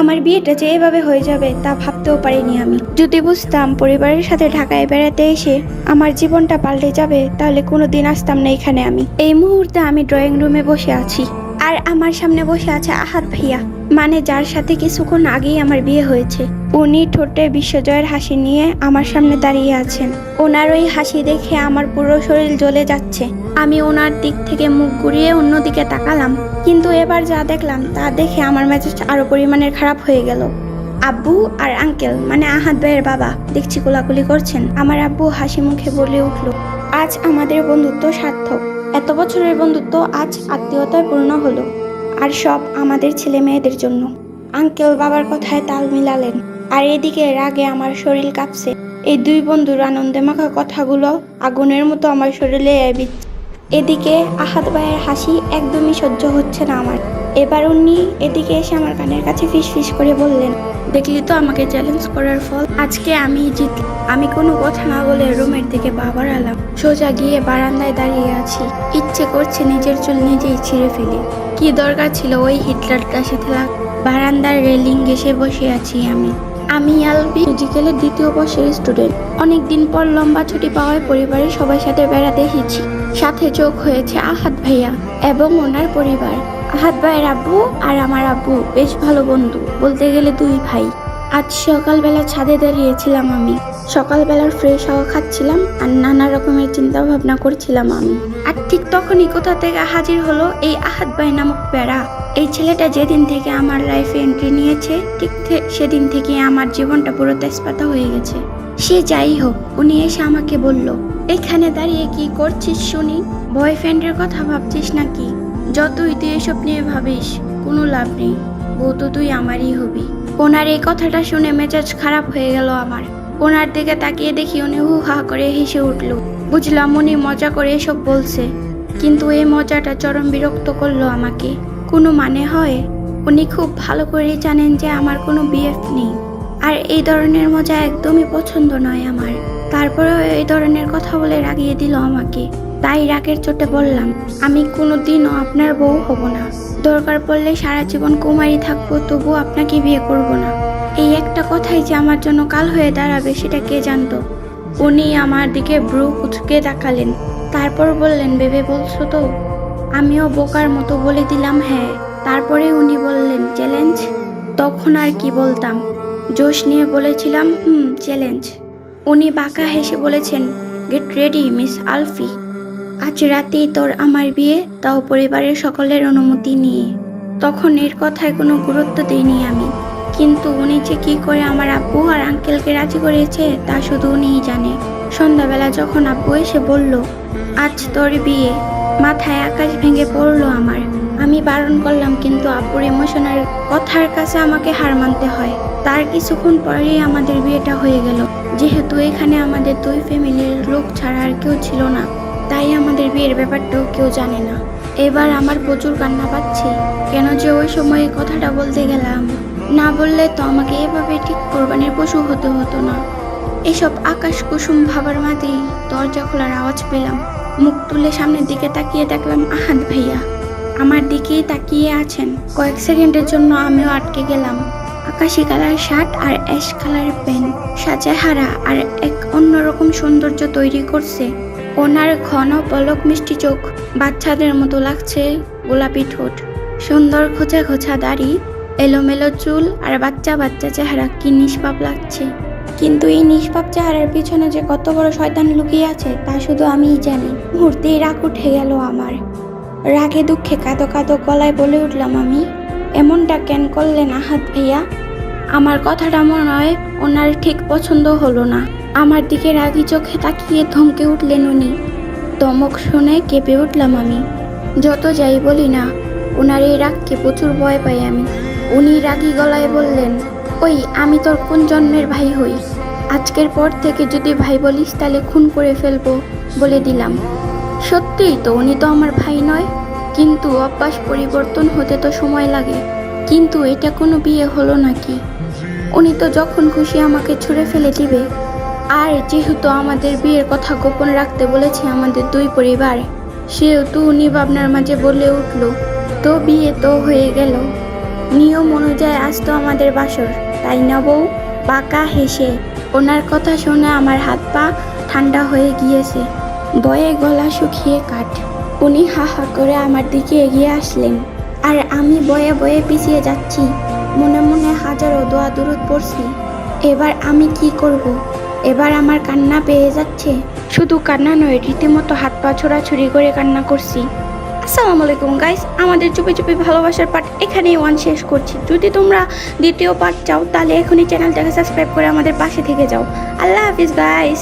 আমার বিয়েটা যে এভাবে হয়ে যাবে তা ভাবতেও পারিনি আমি। যদি বুঝতাম পরিবারের সাথে ঢাকায় বেড়াতে এসে আমার জীবনটা পাল্টে যাবে, তাহলে কোনো দিন আসতাম না এখানে আমি। এই মুহূর্তে আমি ড্রয়িং রুমে বসে আছি। আর আমার সামনে বসে আছে আহাত ভাইয়া। মানে যার সাথে কিছুক্ষণ আগেই আমার বিয়ে হয়েছে। উনি ঠোঁটে বিশ্বজয়ের হাসি নিয়ে আমার সামনে দাঁড়িয়ে আছেন। ওনার ওই হাসি দেখে আমার পুরো শরীর জ্বলে যাচ্ছে। আমি ওনার দিক থেকে মুখ ঘুরিয়ে অন্যদিকে তাকালাম। কিন্তু এবার যা দেখলাম, তা দেখে আমার মেজাজ আরও পরিমাণের খারাপ হয়ে গেল। আব্বু আর আঙ্কেল মানে আহাত ভাইয়ের বাবা, দেখছি কোলাকুলি করছেন। আমার আব্বু হাসি মুখে বলে উঠল, আজ আমাদের বন্ধুত্ব সার্থক। এত বছরের বন্ধুত্ব আজ আত্মীয়তায় পূর্ণ হলো, আর সব আমাদের ছেলে মেয়েদের জন্য। আঙ্কেল বাবার কথায় তাল মিলালেন, আর এদিকে রাগে আমার শরীর কাঁপছে। এই দুই বন্ধুর আনন্দে মাখা কথাগুলো আগুনের মতো আমার শরীরে এদিকে আহাত ভাইয়ের হাসি একদমই সহ্য হচ্ছে না আমার। এবার উনি এদিকে এসে আমার কানের কাছে ফিস ফিস করে বললেন, দেখলি তো আমাকে চ্যালেঞ্জ করার ফল? আজকে আমি জিত আমি কোনো কথা না বলে রুমের দিকে বাবার আলাম সোজা গিয়ে বারান্দায় দাঁড়িয়ে আছি। ইচ্ছে করছে নিজের চুল নিজেই ছিঁড়ে ফেলি। কি দরকার ছিল ওই হিটলারটার সাথে লাগ? বারান্দার রেলিং ঘেসে বসে আছি আমি। আমি আলবি ফিজিক্যালের দ্বিতীয় বর্ষের স্টুডেন্ট অনেকদিন পর লম্বা ছুটি পাওয়ায় পরিবারের সবার সাথে বেড়াতে এসেছি। সাথে যোগ হয়েছে আহাত ভাইয়া এবং ওনার পরিবার। আহাত ভাইয়ের আব্বু আর আমার আব্বু বেশ ভালো বন্ধু। বলতে গেলে দুই ভাই। আজ সকালবেলা ছাদে দাঁড়িয়েছিলাম আমি। সকালবেলার ফ্রেশ হাওয়া খাচ্ছিলাম আর নানা রকমের চিন্তা ভাবনা করছিলাম আমি। আর ঠিক তখনই কোথা থেকে হাজির হলো এই আহাত ভাই নামক প্যারা। এই ছেলেটা যেদিন থেকে আমার লাইফে এন্ট্রি নিয়েছে, ঠিক সেদিন থেকে আমার জীবনটা পুরো তেজপাতা হয়ে গেছে। সে যাই হোক, উনি এসে আমাকে বলল, এখানে দাঁড়িয়ে কি করছিস শুনি? বয়ফ্রেন্ডের কথা ভাবছিস নাকি? যতই তুই এসব নিয়ে ভাবিস, কোনো লাভ নেই। বউ তো তুই আমারই হবি। ওনার এই কথাটা শুনে মেজাজ খারাপ হয়ে গেল আমার। ওনার দিকে তাকিয়ে দেখি উনি হু হা করে হেসে উঠল। বুঝলাম উনি মজা করে এসব বলছে, কিন্তু এই মজাটা চরম বিরক্ত করল আমাকে। কোনো মানে হয়? উনি খুব ভালো করে জানেন যে আমার কোনো বিএফ নেই। আর এই ধরনের মজা একদমই পছন্দ নয় আমার। তারপরেও এই ধরনের কথা বলে রাগিয়ে দিল আমাকে। তাই রাগের চোটে বললাম, আমি কোনো দিনও আপনার বউ হব না। দরকার পড়লে সারা জীবন কুমারী থাকব তবু আপনাকে বিয়ে করব না। এই একটা কথাই যে আমার জন্য কাল হয়ে দাঁড়াবে, সেটা কে জানতো? উনি আমার দিকে ব্রু কুচকে তাকালেন। তারপর বললেন, ভেবে বলছো তো? আমিও বোকার মতো বলে দিলাম হ্যাঁ। তারপরে উনি বললেন, চ্যালেঞ্জ? তখন আর কি বলতাম? জোশ নিয়ে বলেছিলাম, হুম, চ্যালেঞ্জ। উনি বাঁকা হেসে বলেছেন, গেট রেডি, মিস আলফি। আজ রাতেই তোর আমার বিয়ে, তাও পরিবারের সকলের অনুমতি নিয়ে। তখন এর কথায় কোনো গুরুত্ব দিইনি আমি। কিন্তু উনি যে কি করে আমার আব্বু আর আঙ্কেলকে রাজি করেছে তা শুধু উনিই জানে। সন্ধ্যাবেলা যখন আব্বু এসে বলল, আজ তোর বিয়ে। মাথায় আকাশ ভেঙে পড়ল আমার। আমি বারণ করলাম, কিন্তু আব্বুর ইমোশনের কথার কাছে আমাকে হার মানতে হয়। তার কিছুক্ষণ পরেই আমাদের বিয়েটা হয়ে গেল। যেহেতু এখানে আমাদের দুই ফ্যামিলির লোক ছাড়া আর কেউ ছিল না। তাই আমাদের বিয়ের ব্যাপারটাও কেউ জানে না। এবার আমার প্রচুর কান্না পাচ্ছে। কেন যে ওই সময় কথাটা বলতে গেলাম? না বললে তো আমাকে এভাবে ঠিক কোরবানির পশু হতে হতো না। এসব আকাশ কুসুম ভাবার মাঝেই দরজা খোলার আওয়াজ পেলাম। মুখ তুলে সামনের দিকে তাকিয়ে দেখলাম আহাদ ভাইয়া। আমার দিকেই তাকিয়ে আছেন। কয়েক সেকেন্ডের জন্য আমিও আটকে গেলাম। আকাশি কালার শার্ট আর অ্যাশ কালার প্যান্ট। সাজেহারা আর এক অন্যরকম সৌন্দর্য তৈরি করছে। ওনার ঘন পলক মিষ্টি চোখ, বাচ্চাদের মতো লাগছে গোলাপি ঠোঁট, সুন্দর খোঁচা খোঁচা দাড়ি, এলোমেলো চুল আর বাচ্চা বাচ্চা চেহারা। কি নিষ্পাপ লাগছে। কিন্তু এই নিষ্পাপ চেহারার পিছনে যে কত বড় শয়তান লুকিয়ে আছে, তা শুধু আমিই জানি। মুহূর্তেই রাগ উঠে গেল আমার। রাগে দুঃখে কাঁদো কাঁদো গলায় বলে উঠলাম আমি, এমনটা কেন করলেন আহাত ভাইয়া? আমার কথাটা মনে হয় ওনার ঠিক পছন্দ হলো না। আমার দিকে রাগি চোখে তাকিয়ে ধমকে উঠলেন উনি। ধমক শুনে কেঁপে উঠলাম আমি। যত যাই বলি না ওনার এই রাগকে প্রচুর ভয় পাই আমি। উনি রাগী গলায় বললেন, ওই, আমি তোর কোন জন্মের ভাই হই? আজকের পর থেকে যদি ভাই বলিস তাহলে খুন করে ফেলব, বলে দিলাম। সত্যিই তো উনি তো আমার ভাই নয়, কিন্তু অভ্যাস পরিবর্তন হতে তো সময় লাগে। কিন্তু এটা কোনো বিয়ে হলো নাকি? উনি তো যখন খুশি আমাকে ছুঁড়ে ফেলে দিবে আর যেহেতু আমাদের বিয়ের কথা গোপন রাখতে বলেছে আমাদের দুই পরিবার, সেহেতু উনি ভাবনার মাঝে বলে উঠল, তো বিয়ে তো হয়ে গেল। নিয়ম অনুযায়ী আজ তো আমাদের বাসর, তাই না বউ? বাঁকা হেসে, ওনার কথা শুনে আমার হাত পা ঠান্ডা হয়ে গিয়েছে। বয়ে গলা শুকিয়ে কাঠ। উনি হা হা করে আমার দিকে এগিয়ে আসলেন। আর আমি বয়ে বয়ে পিছিয়ে যাচ্ছি, মনে মনে হাজারো দোয়া দূরত পড়ছি। এবার আমি কি করব। এবার আমার কান্না পেয়ে যাচ্ছে। শুধু কান্না নয়, রীতিমতো হাত পা ছোড়া ছুরি করে কান্না করছি। আসসালামু আলাইকুম গাইস আমাদের চুপি চুপি ভালোবাসার পার্ট এখানেই ওয়ান শেষ করছি। যদি তোমরা দ্বিতীয় পার্ট চাও, তাহলে এখনই চ্যানেলটাকে সাবস্ক্রাইব করে আমাদের পাশে থেকে যাও। আল্লাহ হাফিজ গাইস